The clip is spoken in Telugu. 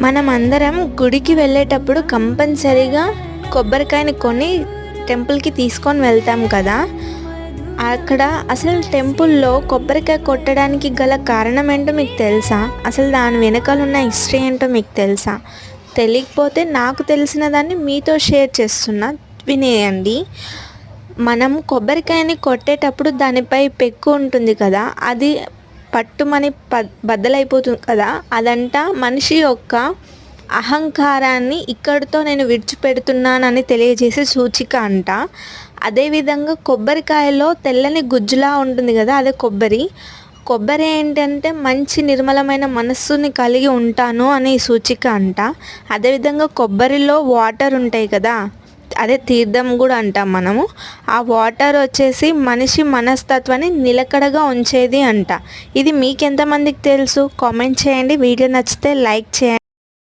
మనం అందరం గుడికి వెళ్ళేటప్పుడు కంపల్సరీగా కొబ్బరికాయని కొని టెంపుల్కి తీసుకొని వెళ్తాం కదా. అక్కడ అసలు టెంపుల్లో కొబ్బరికాయ కొట్టడానికి గల కారణం ఏంటో మీకు తెలుసా? అసలు దాని వెనకాల ఉన్న హిస్టరీ ఏంటో మీకు తెలుసా? తెలియకపోతే నాకు తెలిసిన దాన్ని మీతో షేర్ చేస్తున్నా. వినేయండి. మనం కొబ్బరికాయని కొట్టేటప్పుడు దానిపై పెక్కు ఉంటుంది కదా. అది పట్టుమని ప బద్దలైపోతుంది కదా? అదంట మనిషి యొక్క అహంకారాన్ని ఇక్కడితో నేను విడిచిపెడుతున్నానని తెలియజేసే సూచిక అంట. అదేవిధంగా కొబ్బరికాయలో తెల్లని గుజ్జులా ఉంటుంది కదా అదే కొబ్బరి. కొబ్బరి ఏంటంటే మంచి నిర్మలమైన మనస్సుని కలిగి ఉంటాను అనే సూచిక అంట. అదేవిధంగా కొబ్బరిలో వాటర్ ఉంటాయి కదా అదే తీర్థం కూడా అంటాం మనము. ఆ వాటర్ వచ్చేసి మనిషి మనస్తత్వాన్ని నిలకడగా ఉంచేది అంట. ఇది మీకు ఎంతమందికి తెలుసు? కామెంట్ చేయండి. వీడియో నచ్చితే లైక్ చేయండి.